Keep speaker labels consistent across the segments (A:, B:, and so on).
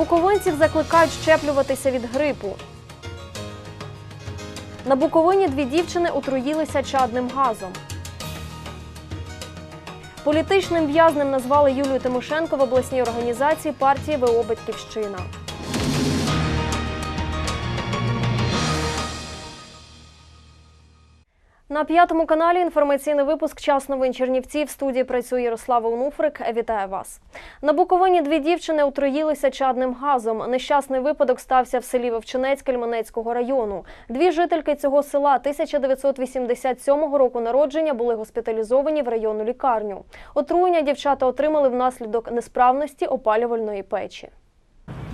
A: Буковинців закликають щеплюватися від грипу. На Буковині дві дівчини отруїлися чадним газом. Політичним в'язнем назвали Юлію Тимошенко в обласній організації партії ВО Батьківщина. На п'ятому каналі інформаційний випуск Час новин Чернівці. В студії працює Ярослава Онуфрик. Вітаю вас. На Буковині дві дівчини отруїлися чадним газом. Нещасний випадок стався в селі Вовчинець Кельменецького району. Дві жительки цього села 1987 року народження були госпіталізовані в районну лікарню. Отруєння дівчата отримали внаслідок несправності опалювальної печі.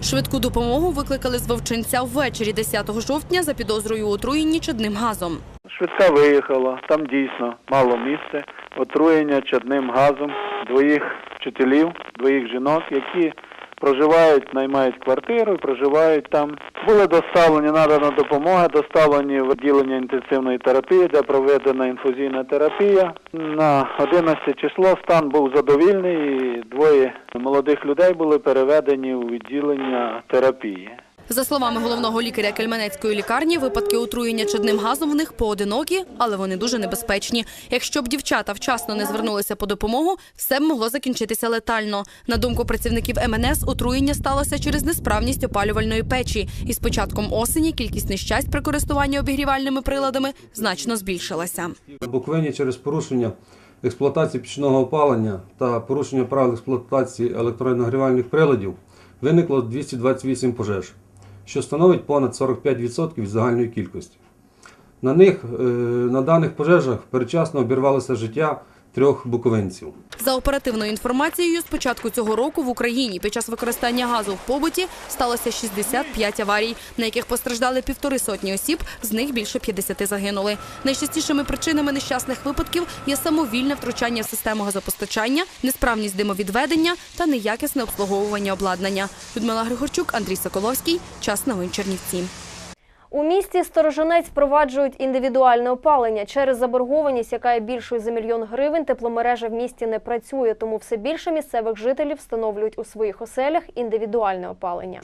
B: Швидку допомогу викликали з Вовчинця ввечері 10 жовтня за підозрою у отруєнні чадним газом.
C: Швидка виїхала, там дійсно мало місця, отруєння чадним газом двоїх вчителів, двоїх жінок, які проживають, наймають квартиру проживають там. Були доставлені, надана допомога, доставлені в відділення інтенсивної терапії, де проведена інфузійна терапія. На 11 число стан був задовільний і двоє молодих людей були переведені у відділення терапії.
B: За словами головного лікаря Кельменецької лікарні, випадки отруєння чадним газом в них поодинокі, але вони дуже небезпечні. Якщо б дівчата вчасно не звернулися по допомогу, все б могло закінчитися летально. На думку працівників МНС, отруєння сталося через несправність опалювальної печі. І з початком осені кількість нещасть при користуванні обігрівальними приладами значно збільшилася.
D: На через порушення експлуатації пічного опалення та порушення правил експлуатації електронагрівальних приладів виникло 228 пожеж, що становить понад 45% від загальної кількості. На них е, на даних пожежах передчасно обірвалося життя трьох буковинців.
B: За оперативною інформацією, з початку цього року в Україні під час використання газу в побуті сталося 65 аварій, на яких постраждали півтори сотні осіб, з них більше 50 загинули. Найчастішими причинами нещасних випадків є самовільне втручання в систему газопостачання, несправність димовідведення та неякісне обслуговування обладнання. Людмила Григорчук, Андрій Соколовський. Час новин Чернівці.
A: У місті Сторожинець впроваджують індивідуальне опалення. Через заборгованість, яка є більшою за мільйон гривень, тепломережа в місті не працює, тому все більше місцевих жителів встановлюють у своїх оселях індивідуальне опалення.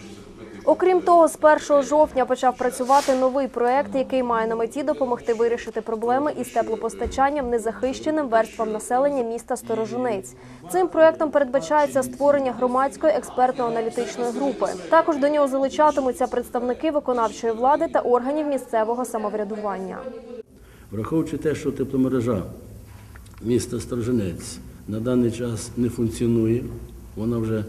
A: Окрім того, з 1 жовтня почав працювати новий проект, який має на меті допомогти вирішити проблеми із теплопостачанням незахищеним верствам населення міста Сторожинець. Цим проектом передбачається створення громадської експертно-аналітичної групи. Також до нього залучатимуться представники виконавчої влади та органів місцевого самоврядування.
E: Враховуючи те, що тепломережа міста Сторожинець на даний час не функціонує, вона вже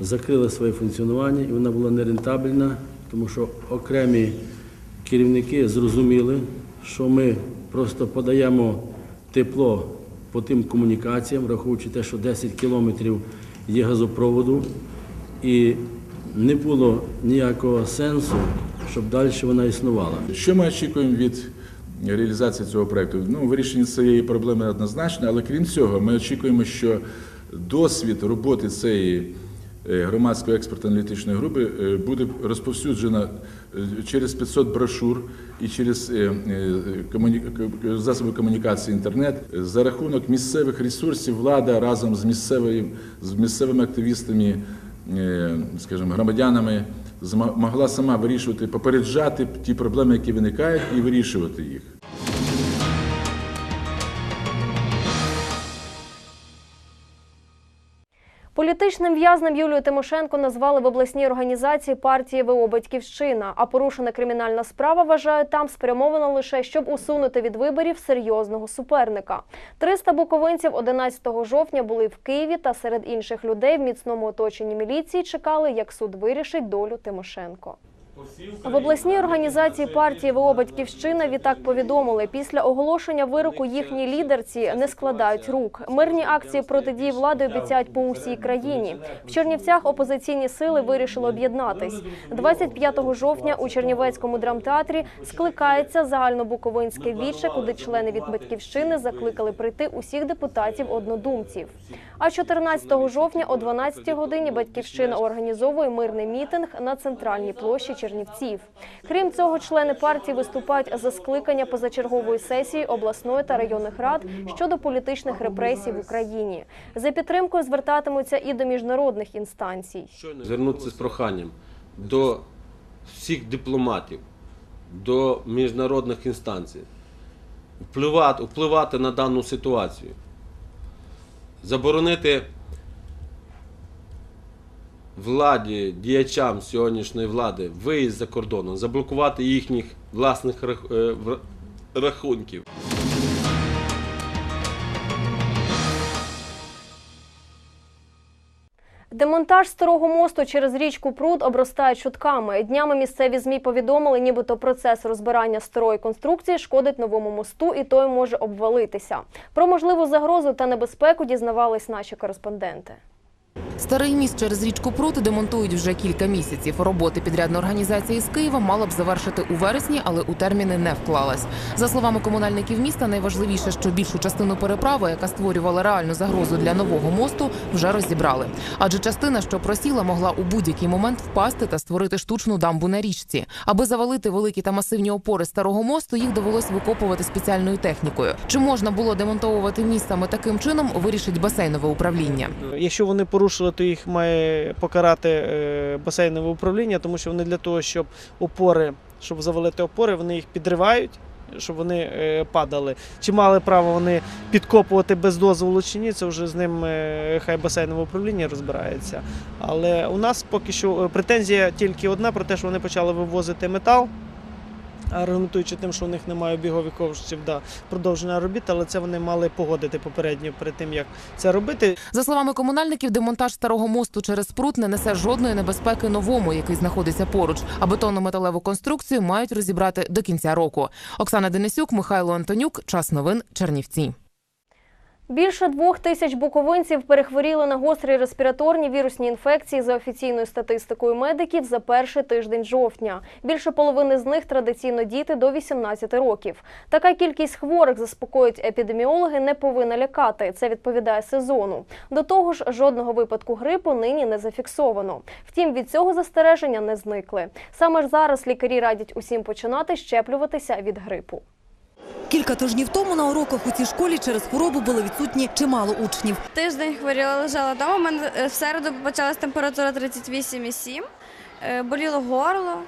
E: закрила своє функціонування і вона була нерентабельна, тому що окремі керівники зрозуміли, що ми просто подаємо тепло по тим комунікаціям, враховуючи те, що 10 кілометрів є газопроводу, і не було ніякого сенсу, щоб далі вона існувала.
F: Що ми очікуємо від реалізації цього проекту? Ну, вирішення цієї проблеми однозначно, але крім цього, ми очікуємо, що досвід роботи цієї громадської експертно-аналітичної групи е, буде розповсюджено е, через 500 брошур і через е, е, засоби комунікації інтернет за рахунок місцевих ресурсів влада разом з місцевими, з місцевими активістами е, скажімо, громадянами могла сама вирішувати, попереджати ті проблеми, які виникають, і вирішувати їх.
A: Політичним в'язнем Юлію Тимошенко назвали в обласній організації партії ВО Батьківщина. А порушена кримінальна справа вважають там спрямована лише щоб усунути від виборів серйозного суперника. 300 буковинців 11 жовтня були в Києві та серед інших людей в міцному оточенні міліції чекали, як суд вирішить долю Тимошенко. В обласній організації партії ВО Батьківщина відтак повідомили, після оголошення вироку їхній лідерці не складають рук. Мирні акції протидії влади обіцяють по усій країні. В Чернівцях опозиційні сили вирішили об'єднатись. 25 жовтня у Чернівецькому драмтеатрі скликається загальнобуковинське віче, куди члени від батьківщини закликали прийти усіх депутатів однодумців. А 14 жовтня о 12 годині батьківщина організовує мирний мітинг на центральній площі Чернівців. Чернівців. Крім цього, члени партії виступають за скликання позачергової сесії обласної та районних рад щодо політичних репресій в Україні. За підтримкою звертатимуться і до міжнародних інстанцій.
G: звернутися з проханням до всіх дипломатів, до міжнародних інстанцій, впливати, впливати на дану ситуацію, заборонити владі, діячам сьогоднішньої влади виїзд за кордоном, заблокувати їхніх власних е, рахунків.
A: Демонтаж старого мосту через річку Пруд обростає чутками. Днями місцеві змі повідомили, нібито процес розбирання старої конструкції шкодить новому мосту, і той може обвалитися. Про можливу загрозу та небезпеку дізнавались наші кореспонденти.
H: Старий міст через річку Прут демонтують вже кілька місяців. Роботи підрядна організація з Києва мала б завершити у вересні, але у терміни не вклалась. За словами комунальників міста, найважливіше, що більшу частину переправи, яка створювала реальну загрозу для нового мосту, вже розібрали. Адже частина, що просіла, могла у будь-який момент впасти та створити штучну дамбу на річці. Аби завалити великі та масивні опори старого мосту, їх довелось викопувати спеціальною технікою. Чи можна було демонтовувати міст саме таким чином, вирішить басейнове управління.
I: Якщо вони порушили, то їх має покарати е, басейнове управління, тому що вони для того, щоб опори, щоб завалити опори, вони їх підривають, щоб вони е, падали. Чи мали право вони підкопувати без дозволу чи ні, це вже з ним е, хай басейнове управління розбирається. Але у нас поки що претензія тільки одна про те, що вони почали вивозити метал. Аргументуючи тим, що у них немає обігових коштів да, продовження робіт, але це вони мали погодити попередньо перед тим, як це робити.
H: За словами комунальників, демонтаж старого мосту через прут не несе жодної небезпеки новому, який знаходиться поруч. А бетонно-металеву конструкцію мають розібрати до кінця року. Оксана Денисюк, Михайло Антонюк. Час новин Чернівці.
A: Більше двох тисяч буковинців перехворіли на гострі респіраторні вірусні інфекції за офіційною статистикою медиків за перший тиждень жовтня. Більше половини з них традиційно діти до 18 років. Така кількість хворих, заспокоюють епідеміологи, не повинна лякати. Це відповідає сезону. До того ж, жодного випадку грипу нині не зафіксовано. Втім, від цього застереження не зникли. Саме ж зараз лікарі радять усім починати щеплюватися від грипу.
J: Кілька тижнів тому на уроках у цій школі через хворобу були відсутні чимало учнів.
K: Тиждень хворіла, лежала вдома. У мене е, в середу почалась температура 38,7. Е, Боліло горло,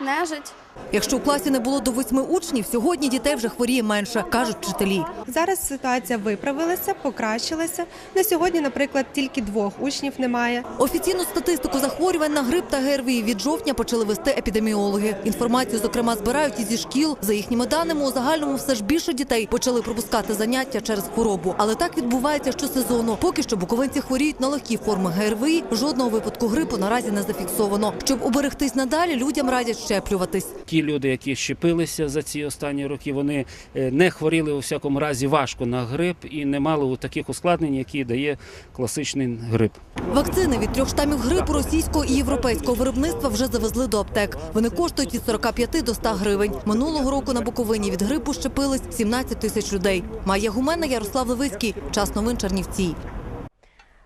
K: нежить.
J: Якщо у класі не було до восьми учнів, сьогодні дітей вже хворіє менше, кажуть вчителі.
L: Зараз ситуація виправилася, покращилася. На сьогодні, наприклад, тільки двох учнів немає.
J: Офіційну статистику захворювань на грип та ГРВІ від жовтня почали вести епідеміологи. Інформацію, зокрема, збирають і зі шкіл. За їхніми даними, у загальному все ж більше дітей почали пропускати заняття через хворобу. Але так відбувається щосезону. Поки що буковинці хворіють на легкі форми ГРВІ. Жодного випадку грипу наразі не зафіксовано. Щоб уберегтись надалі, людям радять щеплюватись.
M: Ті люди, які щепилися за ці останні роки, вони е, не хворіли у всякому разі важко на грип і не мали у таких ускладнень, які дає класичний грип.
J: Вакцини від трьох штамів грипу російського і європейського виробництва вже завезли до аптек. Вони коштують від 45 до 100 гривень. Минулого року на Буковині від грипу щепились 17 тисяч людей. Майя Гумена, Ярослав Левицький. Час новин Чернівці.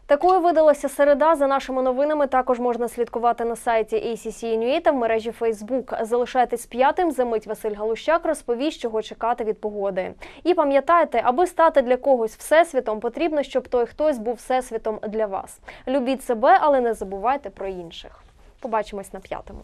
A: Такою видалася середа. За нашими новинами також можна слідкувати на сайті ACC.UA та в мережі Facebook. Залишайтесь п'ятим. За мить Василь Галущак розповість, чого чекати від погоди. І пам'ятайте, аби стати для когось всесвітом, потрібно, щоб той хтось був всесвітом для вас. Любіть себе, але не забувайте про інших. Побачимось на п'ятому.